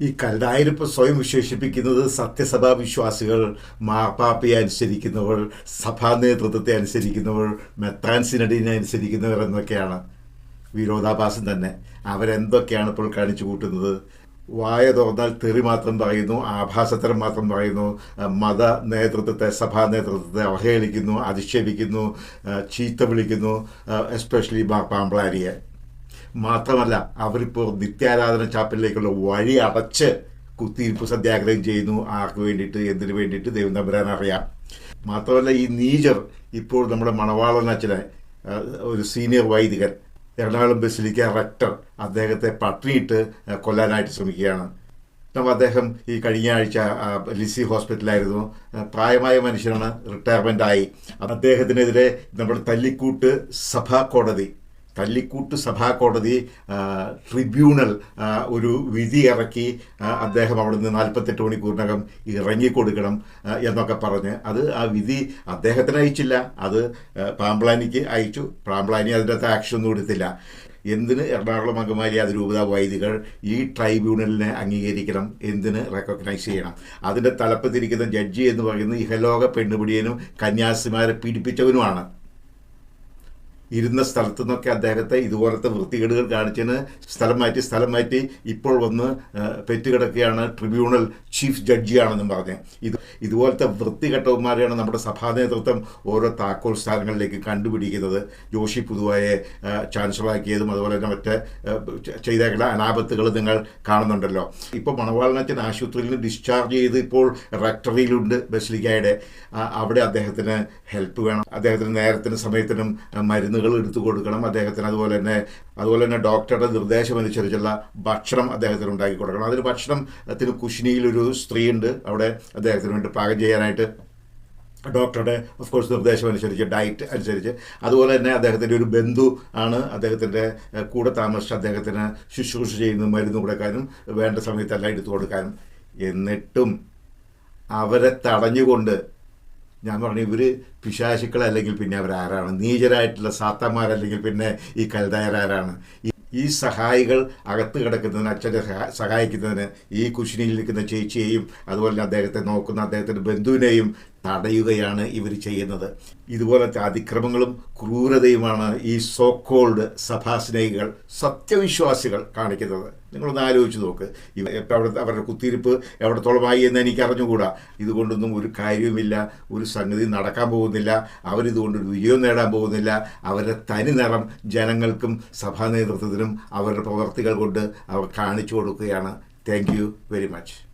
ഈ കൽതായിരിപ്പ് സ്വയം വിശേഷിപ്പിക്കുന്നത് സത്യസഭാ വിശ്വാസികൾ മാർപ്പാപ്പയെ അനുസരിക്കുന്നവർ സഭാ നേതൃത്വത്തെ അനുസരിക്കുന്നവർ മെത്രാൻ സിനഡിനെ അനുസരിക്കുന്നവർ എന്നൊക്കെയാണ് വിരോധാഭാസം തന്നെ. അവരെന്തൊക്കെയാണ് ഇപ്പോൾ കാണിച്ചു കൂട്ടുന്നത്? വായ തുറന്നാൽ തെറി മാത്രം പറയുന്നു ആഭാസത്തരം മാത്രം പറയുന്നു മത നേതൃത്വത്തെ സഭാ നേതൃത്വത്തെ അവഹേളിക്കുന്നു അധിക്ഷേപിക്കുന്നു ചീത്ത വിളിക്കുന്നു എസ്പെഷ്യലി പാമ്പ്ലാരിയെ മാത്രമല്ല അവരിപ്പോൾ നിത്യാരാധന ചാപ്പലിലേക്കുള്ള വഴി അടച്ച് കുത്തിയിരിപ്പ് സത്യാഗ്രഹം ചെയ്യുന്നു. ആർക്ക് വേണ്ടിയിട്ട് എന്തിനു വേണ്ടിയിട്ട് ദൈവം തമ്പുരാൻ അറിയാം. മാത്രമല്ല ഈ നീജർ ഇപ്പോൾ നമ്മുടെ മണവാളൻ അച്ഛനെ ഒരു സീനിയർ വൈദികൻ എറണാകുളം ബസിലിക്ക റക്ടർ അദ്ദേഹത്തെ പട്ടിണിയിട്ട് കൊല്ലാനായിട്ട് ശ്രമിക്കുകയാണ്. നമ്മൾ അദ്ദേഹം ഈ കഴിഞ്ഞ ആഴ്ച ലിസി ഹോസ്പിറ്റലായിരുന്നു പ്രായമായ മനുഷ്യനാണ് റിട്ടയർമെന്റ് ആയി അദ്ദേഹത്തിനെതിരെ നമ്മുടെ തല്ലിക്കൂട്ട് സഭാ കോടതി തല്ലിക്കൂട്ട് സഭാ കോടതി ട്രിബ്യൂണൽ ഒരു വിധി ഇറക്കി അദ്ദേഹം അവിടെ നിന്ന് നാൽപ്പത്തെട്ട് മണിക്കൂറിനകം ഇറങ്ങിക്കൊടുക്കണം എന്നൊക്കെ പറഞ്ഞ് അത് ആ വിധി അദ്ദേഹത്തിന് അയച്ചില്ല. അത് പാമ്പ്ലാനിക്ക് അയച്ചു. പാമ്പ്ലാനി അതിന്റെ ഒന്നും എടുത്തില്ല. എന്തിന് എറണാകുളം അങ്കമാലി അതിരൂപത വൈദികൾ ഈ ട്രൈബ്യൂണലിനെ അംഗീകരിക്കണം? എന്തിന് റെക്കഗ്നൈസ് ചെയ്യണം? അതിന്റെ തലപ്പത്തിരിക്കുന്ന ജഡ്ജി എന്ന് പറയുന്നത് ഇഹലോക പെണ്ണുപിടിയനും കന്യാസിമാരെ പീഡിപ്പിച്ചവനുമാണ്. ഇരുന്ന സ്ഥലത്തു നിന്നൊക്കെ അദ്ദേഹത്തെ ഇതുപോലത്തെ വൃത്തികേടുകൾ കാണിച്ചതിന് സ്ഥലം മാറ്റി സ്ഥലം മാറ്റി ഇപ്പോൾ വന്ന് പെറ്റുകിടക്കുകയാണ് ട്രിബ്യൂണൽ ചീഫ് ജഡ്ജിയാണെന്നും പറഞ്ഞ്. ഇത് ഇതുപോലത്തെ വൃത്തികെട്ടവന്മാരെയാണ് നമ്മുടെ സഭാ നേതൃത്വം ഓരോ താക്കോൽ സ്ഥാനങ്ങളിലേക്ക് കണ്ടുപിടിക്കുന്നത്. ജോഷി പുതുവായെ ചാൻസലറാക്കിയതും അതുപോലെ തന്നെ മറ്റ് ചെയ്തേക്കുന്ന അനാപത്തുകൾ നിങ്ങൾ കാണുന്നുണ്ടല്ലോ. ഇപ്പോൾ മണവാളനച്ചൻ ആശുപത്രിയിൽ നിന്ന് ഡിസ്ചാർജ് ചെയ്ത് ഇപ്പോൾ റക്ടറിയിലുണ്ട് ബസ്ലിക്കായുടെ അവിടെ അദ്ദേഹത്തിന് ഹെൽപ്പ് വേണം. അദ്ദേഹത്തിന് നേരത്തിനും സമയത്തിനും ആ, മരുന്നുകൾ എടുത്തു കൊടുക്കണം അദ്ദേഹത്തിന്. അതുപോലെ തന്നെ അതുപോലെ തന്നെ ഡോക്ടറുടെ നിർദ്ദേശം അനുസരിച്ചുള്ള ഭക്ഷണം അദ്ദേഹത്തിന് ഉണ്ടാക്കി കൊടുക്കണം. അതിന് ഭക്ഷണത്തിന് സ്ത്രീ സ്ത്രീയുണ്ട്. അവിടെ അദ്ദേഹത്തിന് വേണ്ടി പാകം ചെയ്യാനായിട്ട് ഡോക്ടറുടെ ഓഫ് കോഴ്സ് നിർദ്ദേശം അനുസരിച്ച് ഡയറ്റ് അനുസരിച്ച്. അതുപോലെ തന്നെ അദ്ദേഹത്തിന്റെ ഒരു ബന്ധു ആണ്. അദ്ദേഹത്തിന്റെ കൂടെ താമസിച്ച് അദ്ദേഹത്തിന് ശുശ്രൂഷ ചെയ്യുന്ന മരുന്ന് കൊടുക്കാനും വേണ്ട സമയത്തെല്ലാം എടുത്തു കൊടുക്കാനും. എന്നിട്ടും അവരെ തടഞ്ഞുകൊണ്ട് ഞാൻ പറഞ്ഞു ഇവർ പിശാശുക്കളല്ലെങ്കിൽ പിന്നെ അവരാരാണ്? നീചരായിട്ടുള്ള സാത്തന്മാരല്ലെങ്കിൽ പിന്നെ ഈ കൽതായരാരാണ്? ഈ- സഹായികൾ അകത്ത് കിടക്കുന്നതിന് അച്ഛനെ സഹാ- സഹായിക്കുന്നതിന് ഈ കുശിനിയിൽ നിൽക്കുന്ന ചേച്ചിയെയും അതുപോലെ അദ്ദേഹത്തെ നോക്കുന്ന അദ്ദേഹത്തിന്റെ ബന്ധുവിനെയും തടയുകയാണ് ഇവർ ചെയ്യുന്നത്. ഇതുപോലത്തെ അതിക്രമങ്ങളും ക്രൂരതയുമാണ് ഈ സോക്കോൾഡ് സഭാസ്നേഹികൾ സത്യവിശ്വാസികൾ കാണിക്കുന്നത്. നിങ്ങളൊന്ന് ആലോചിച്ച് നോക്ക്. ഇവ അവിടെ അവരുടെ കുത്തിയിരിപ്പ് എവിടത്തോളമായി എന്ന് എനിക്ക് അറിഞ്ഞുകൂടാ. ഇതുകൊണ്ടൊന്നും ഒരു കാര്യവുമില്ല ഒരു സംഗതി നടക്കാൻ പോകുന്നില്ല അവരിതുകൊണ്ട് ഒരു വിജയം നേടാൻ പോകുന്നില്ല. അവരുടെ തനി നിറം ജനങ്ങൾക്കും സഭാ നേതൃത്വത്തിനും അവരുടെ പ്രവർത്തികൾ കൊണ്ട് അവർ കാണിച്ചു കൊടുക്കുകയാണ്. Thank very much